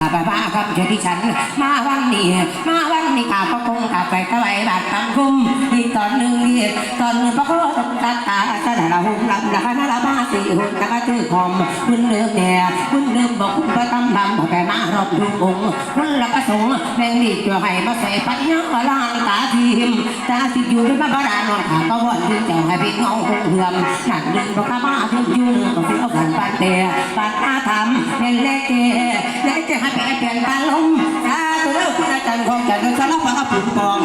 บ้าบ้าครับเจ้าที่ฉัน มาวันนี้มาวันนี้ข้าก็คงกลับไปถวายบาตรคำคุ้มอีกตอนหนึ่งอีกตอนหนึ่งพระโคตรตัดตาสนาละหุ่นลำละคณะละมาสี่หุ่นละก็ถือคอมคุณเลือกแน่คุณเลือกบอกคุณประตำลำแต่มารอบดูองค์คุณละก็สงแรงดีตัวให้มาใส่ปัญญาล่างตาทีมตาที่อยู่ในพระบาดาลข้าก็วันที่เจ้าให้พี่น้องคงเหื่อมหนั่นดึงพระข้ามาถึงยืนก็เอาผ่านปานเตะปานอาธรรมเป็นเล็กเกเล็กเกให้เป็นเปลี่ยนปาลมตาตัวเลือกคุณอาจารย์ของจันทร์สารพัดปุ่นปอง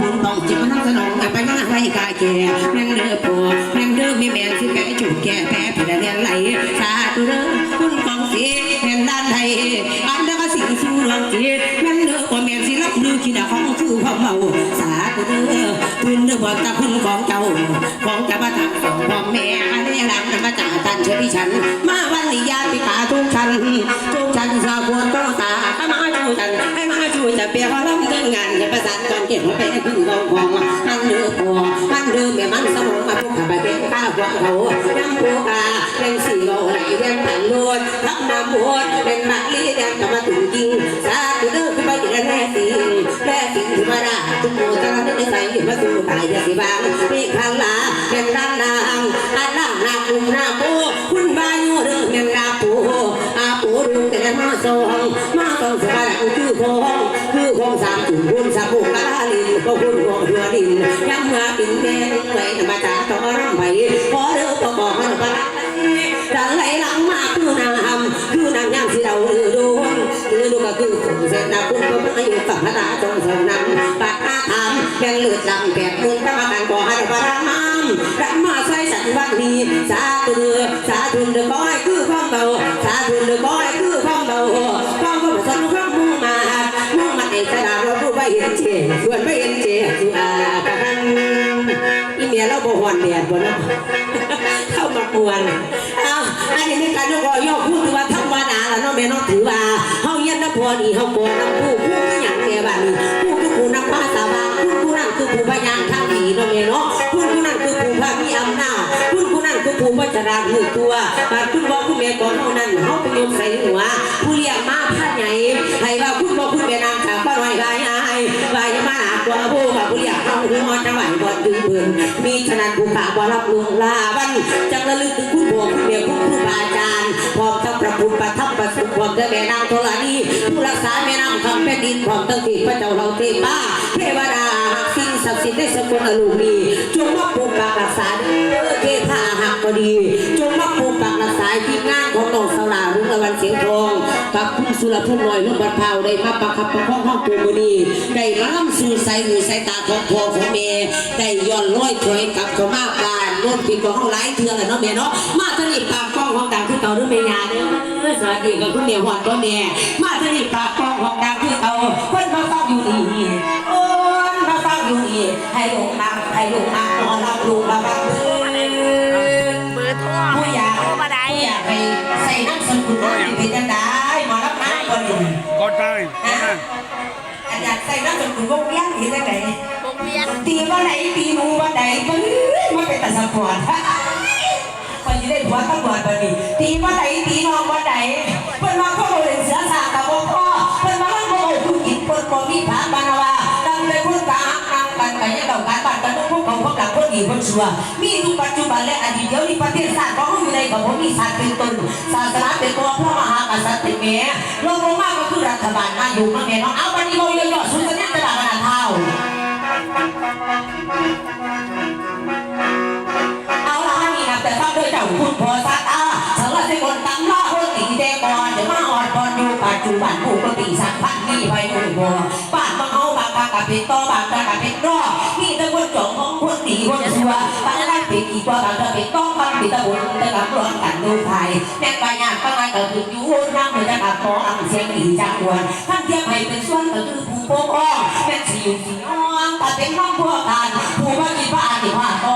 ปุ่นปองจิตมันทั้งสนองแต่ไปนั่งไรกายแก่แมงเดือปัวแมงเดือมีแมงสิแก่จุกแก่แพ้ผิดเรียนไหลสาตัวเลือกคุณปองสีแมงด้านไทยอันเดก็สิ่งสู้ดวงจิตแมงเดือว่าแมงสิรับลือกินของคือความเมาสาตัวเลือ กคุณเดือบอกตาคุณของเจ้า ของจะมาทำของพ่อแม่อันนี้หลังจะมาจ่าตันเชื่อที่ฉัน มาวันนี้ญาติกาทุกชั้นทุกชั้นสาวควต้องตาให้มาช่วยฉันให้มาช่วยจะเปียกว่าลำเดินงงานจะประสานตอนเก็บมาเป็นพึ่งกองกองมันเดือปัวมันเดือแม่มันสมองมาพวกขับไปเป็นข้าวหัวเขายังปูกาเป็นสี่โลไหลเรียนผ่นนวดรับน้ำบวชเป็นบักลีแดงกับมาถึงจริงสา ใส่มาสู่ตายยาสีบางมีข้างลาเป็นร้านนางอันล่างนาคุมนาปูคุณบายุเด้อเมียนนาปูอาปูดุงแต่มาทรงมาทรงสบายคือโคงคือโคงสามจุ่มบุญสามบุกาลินก็คุณหัวหัวดินยังมาปิ่นแดงไว้ธรรมดาต่องร่ำไปขอเด้อก็บอกให้ปลาดังไหลหลังมาคือนางหำคือนางย่างที่เราลือดูลือดูก็คือเสร็จนาคุณก็ไม่อยู่กับพระตาจงเสริมนำปากตา ถามแบ่งเลือดดำแปดมุนกรรมการก่อให้ปลาน้ำรักมาใส่สันวันนี้สาธุสาธุเด้อก้อยคือความเบาสาธุเด้อก้อยคือความเบาความก็สนุกความมุ่งมามุ่งมาเอกดาเราผู้ไปเห็นเจส่วนไม่เห็นเจสุอากันอีเมียเราบ่หวนเดียดบ่เนาะเข้ามาปวนเอาอันนี้มีการยกรอยกพูดถือว่าธรรมดาแล้วเนาะแม่เนาะถือว่าเฮาเย็นน้ำพอดีเฮาปวดน้ำผู้ผู้คือหยังแก่บ้านนี้ผู้คือผู้นักภาษาบ้า คือผู้พยานทางดีเนาะเนาะผู้ผู้นั้นคือผู้พระมีอำนาจผู้ผู้นั้นคือผู้วัจราหือตัวบาดคุณบอกคุณแม่ก่อนเท่านั้นเขาไปโยมใส่หัวผู้เลี้ยงมาผ้าใหญ่ให้ว่าคุณบอกคุณแม่นางสาวป้าน้อยลายอา ยลายมาหากว่าผู้ว่าผู้เลี้ยงเฮาหัวจังหวัดบ่ดึงเพิ่นมีฉะนั้นผู้ขาบ่รับลวงลาวันจังระลึกถึงคุณบอกคุณแม่คุณครูบาอาจารย์พร้อมทั้งประพุทธประทับประสุขพร้อมทั้งแม่นางโทรานีผู้รักษาแม่นางคำแผ่นดินพร้อมทั้งที่พระเจ้าเราเทพาเทวดาสิ่งศักดิ์สิทธิ์ได้สกุลอลูมีจงมาปกปักรักษาเทพาหักก็ดีจงมาปกปักรักษาทีมงานของน้องสลารุ่งตะวันเสียงทอง กับคุณสุรพลลอยลูกบัดเผาได้มาประคับประคองห้องตัวมือนี้ได้มาล้ำสู่ใส่หูใส่ตาของพ่อของแม่ได้ย้อนร้อยถอยกลับเข้ามาบ้านร่วมกินของเขาหลายเทื่อแล้วเนาะแม่เนาะมาทนิปากกล้องของดังคือเก่าหรือแม่ยาเด้อสวัสดีกับคุณแม่หอดก็แม่มาทนิปากกล้องของดังคือเก่าคนมาฟังอยู่นี่โอ้ยมาฟังอยู่นี่ให้ลูกนั่งให้ลูกนั่งนอนรับลูกระวังเด้อเบอร์โทรผู้อยากโทรมาได้ผู้อยากไปใส่น้ำสกุลน้ำเป็นยังไงหมอรั บน้ำก่อนหนึ่งกดไปนะอันอยากใส่น้ำสกุลวงเวียนเห็นยังไงวงเวียนตีว่าไหนตีหนูว่าไหนมันมันเป็นตาสปอร์ตคนจะได้หัวตำรวจบันนี้ตีว่าไหนตีน้องว่าไหนเพิ่นมาเข้าเรียนเสือสากับพ่อเพิ่นมาเข้าผู้กินเพิ่นบ่มีผาบานาวาดังเลยพูดกาอังกันกันยังต้องการบ้านกัน ต้องพวกเขาพวกหลักพวกดีพวกชัวมีทุกปัจจุบันและอดีตเดี๋ยวนี้ประเทศชาติของเราอยู่ในกับผมมีศาสตร์เป็นตนศาสนาเป็นตัวพระมหากษัตริย์เป็นแม่รองลงมากก็คือรัฐบาลนายกนั่นเองเนาะเอาวันนี้เราย่อๆสุดสัญญาตลาดนาเท่าเอาละนี่นะแต่ฟังด้วยเจ้าคุณพอสัตอาสารสิคนตั้งล่าคนตีเตก่อนจะมาออนก่อนอยู่ปัจจุบันผู้ เอาบเป็นต่อบางกากะเป็นรอที่ตะคนจงของคนตีคนชัวบางนั้นเป็นอีกว่าบางกะเป็นต้องบางปิตะบุญตะกับร้อนกันดูไทยแม่ปัญญาปัญญาก็คืออยู่นั่งเหมือนจะกับขออังเสียงดีจังหวนท่างเทียบให้เป็นส่วนก็คือผู้ปกครองแม่สิอยู่สิน้องแต่เป็นห้องพวกกันผู้ว่ากินว่าอาติว่าขอ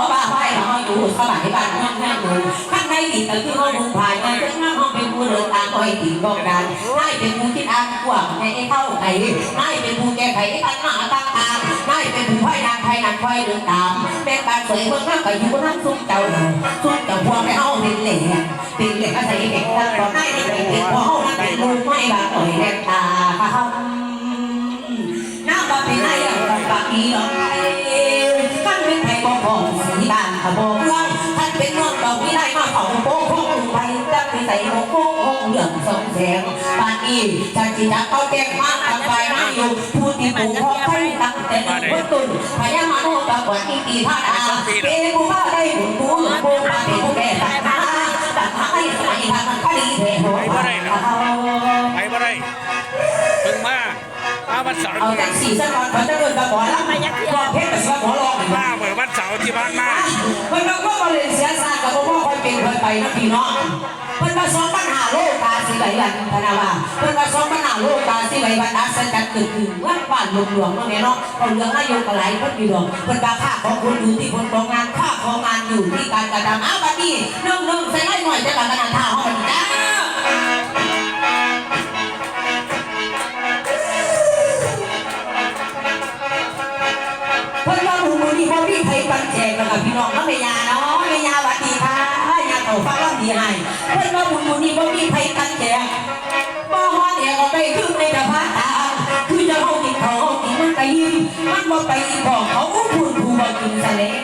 สบายบ้านนั่งนั่งอยู่ข้างในนี่ก็คือห้องมุงภายในเป็นห้องเป็นบุญเดินตามคอยถึงกอการนายเป็นผู้คิดอ่านกว้างให้เข้าไก่นายเป็นผู้แก้ไขปัญหาต่างๆนายเป็นผู้ไฟนางไฟนางไฟเดินตามเป็นการสวยเมืองข้าไปอยู่นั่งซุ้มเจ้าซุ้มเจ้าพวกไม่เอาเป็นเหล่เป็นเหล่อาศัยเด็กตาตอนนายเป็นเด็กพอเอาเป็นลูกไม่บาดต่อยแรงตาเขาน้าบาเป็นนายอย่างบาอีน้องไท บ่พองสีบ้านขบเมืองท่านเป็นเมืองดอกวิไลมาของโป้งโป้งไปจักไปใส่โมโก้งเหลืองสองแสงบ้านอีฉันจิจักเอาแก้มมาทำไฟมาอยู่ผู้ที่ปลูกพ่อไทยตั้งแต่เมื่อตุนพยามาโนตะกวนอีปีท่าดาเป็นผู้ว่าได้บุญบุญผู้มาเป็นผู้แก่ตัดมาตัดมาให้สมัยทางมันก็ดีเท่หัวไปบ่ได้เพิ่งมามา วันเสาร์เอาจากสี่สกอนเขาจะเดินตะกอนแล้วไม่ยักก็เพชรแต่สกอนร้องมาเมื่อวันเสาร์ที่ผ่านมาเพิ่นก็มาเรียนเสียศาสตร์กับพ่อคอยเป็นคอยไปนะพี่น้องเพิ่นมาสอนปัญหาโลกาสิไหลวันพนาว่าเพิ่นมาสอนปัญหาโลกาสิไหลวันอัศจรรย์เกิดขึ้นวัดบ้านหลวงหลวงเนาะแม่เนาะเอาเรื่องนายกกระไรเพิ่นอยู่ดอกเพิ่นว่าค่าของคุณอยู่ที่คนของงานค่าของงานอยู่ที่การกระทำอ้าวบัดนี้เรื่องเรื่องใส่ไล่หน่อยจะการกระทำท่าห้อง พี่น้องเนาะแม่ยาเนาะแม่ยาวัดดีค่ะยาเต่าฟังลำดีให้เพิ่อนว่าหมู่มือนี้บ่มีใครปันแจกบ่ฮอดแอกออกไปคือในกระพาตาคือจะเฮากินเขาเฮากินมันก็ยิ้มมันบ่ไปอีกบอกเขาพูดผู้บ่กินซะแล้ว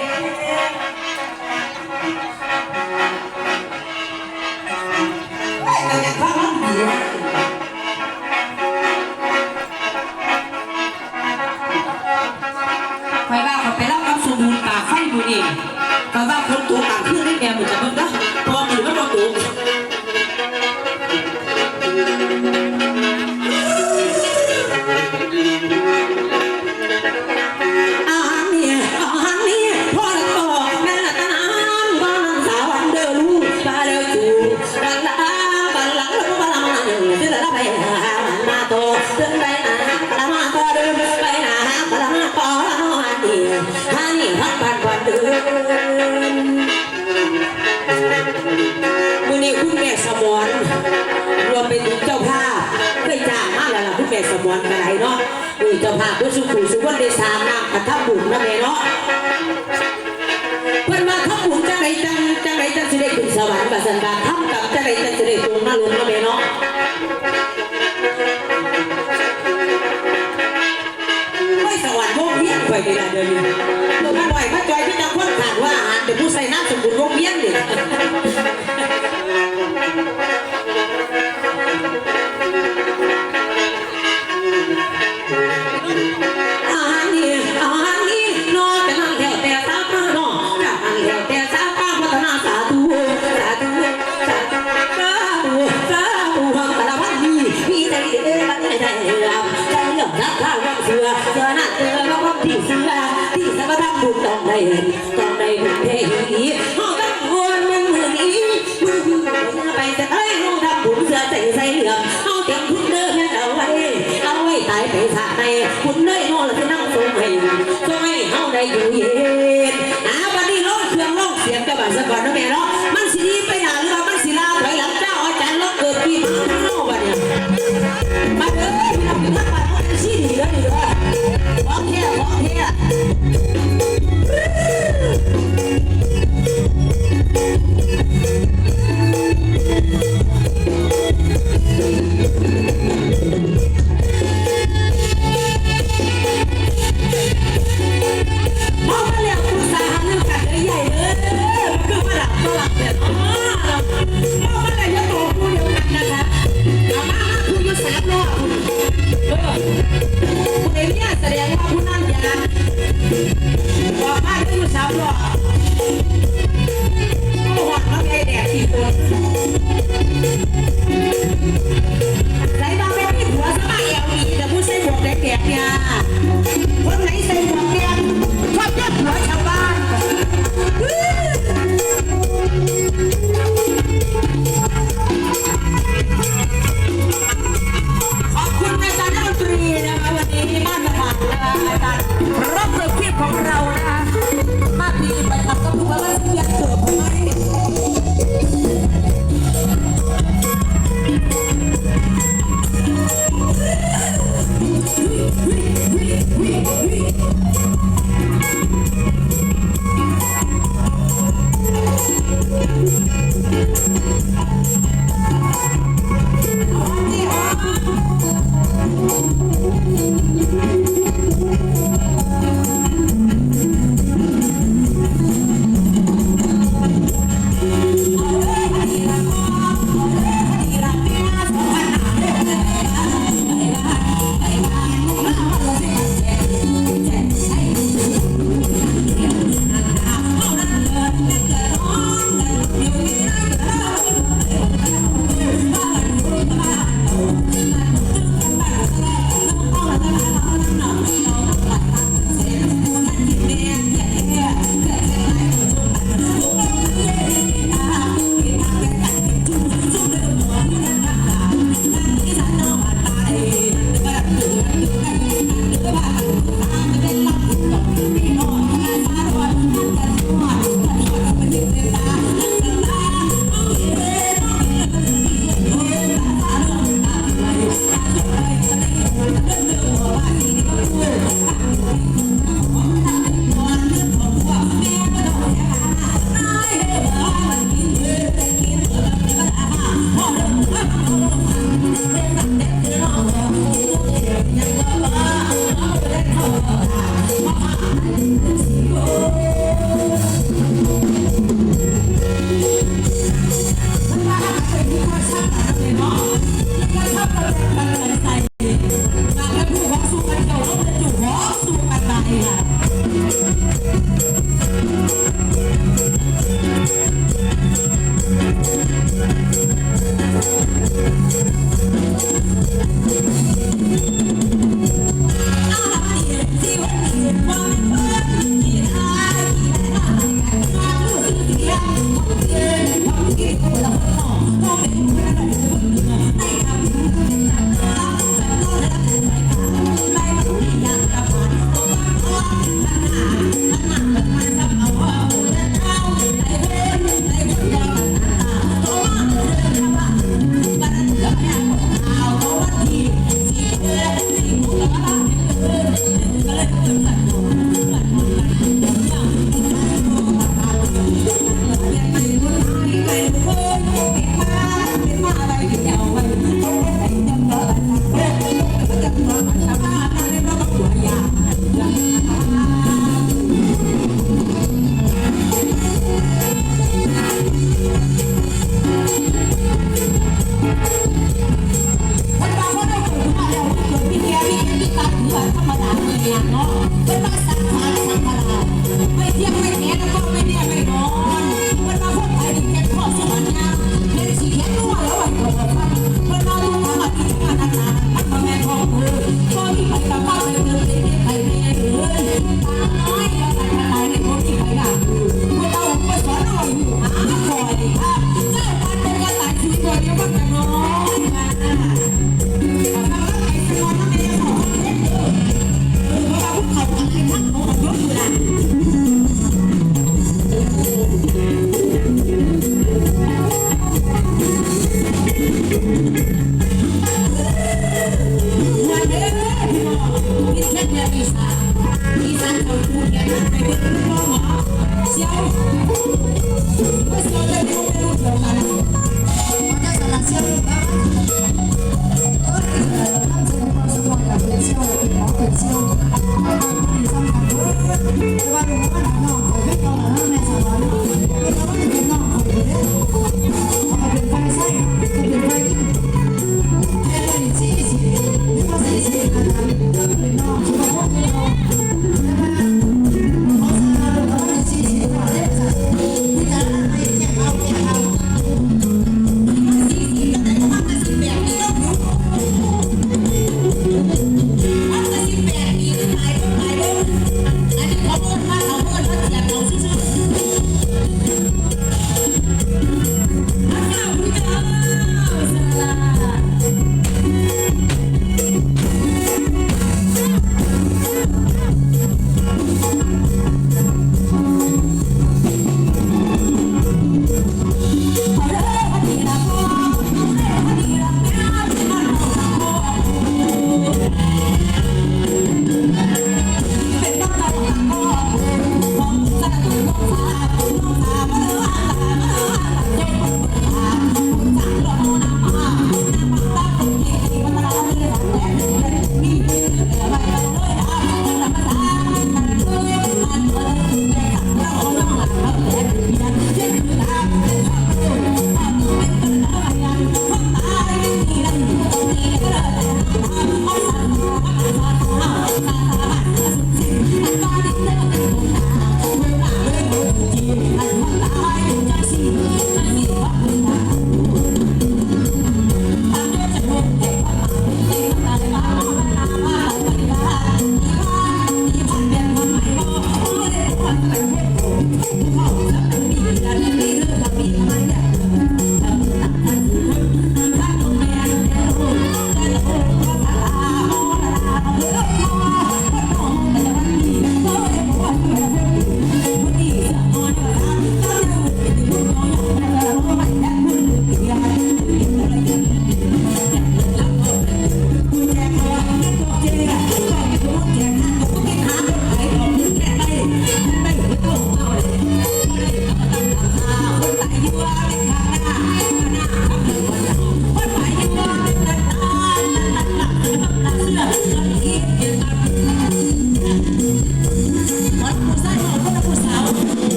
เฮ้ยแต่ยังฟังลำดีะคุณแม่สมรกันไหนเนาะเออเจ้าภาพเพื่อสุขุสุขวันได้สามน้ำกระทับบุญนะแม่เนาะเพิ่อนมาทับบุญจังไดจังจังไดจังสิได้ขึ้นสวรรค์ว่าซั่นว่าทำกับจังไดจังสิได้ตรงนรกนะแม่เนาะไม่สวรรค์วงเวียนไปดีละเดี๋ยวนี้ตัวมาหน่อยมาจอยพี่จังคนขาดว่าอาหารเดี๋ยวผู้ใส่น้ำสมบูรณ์วงเวียนนี่อา ให้ทรงให้เฮาได้อยู่เย็นอาวันนี้ร้องเครื่องร้องเสียงกับบ้านสะก่อนนะแม่เนาะมันสิดีไปหนาหรือว่ามันสิลาถอยหลังเจ้าอาจารย์เราเกิดปีมาเนาะวันเนี้ยมาเด้อพี่น้องพี่น้องมาเอาแต่ชี้ดีเด้อนี่เด้อของแท้ของแท้าคุณอยู่สามรอบโอ้โหน้องไอแดดสี่คนใส่บ้างไม่มีหัวสบายเอวดีแต่ผู้ใส่หมวกแดงๆเนี่ยคนไหนใส่หมวกแดงชอบยัดหัวชาวบ้านขอบคุณอาจารย์ดนตรีนะคะวันนี้มาตรฐานนะคะอาจารย์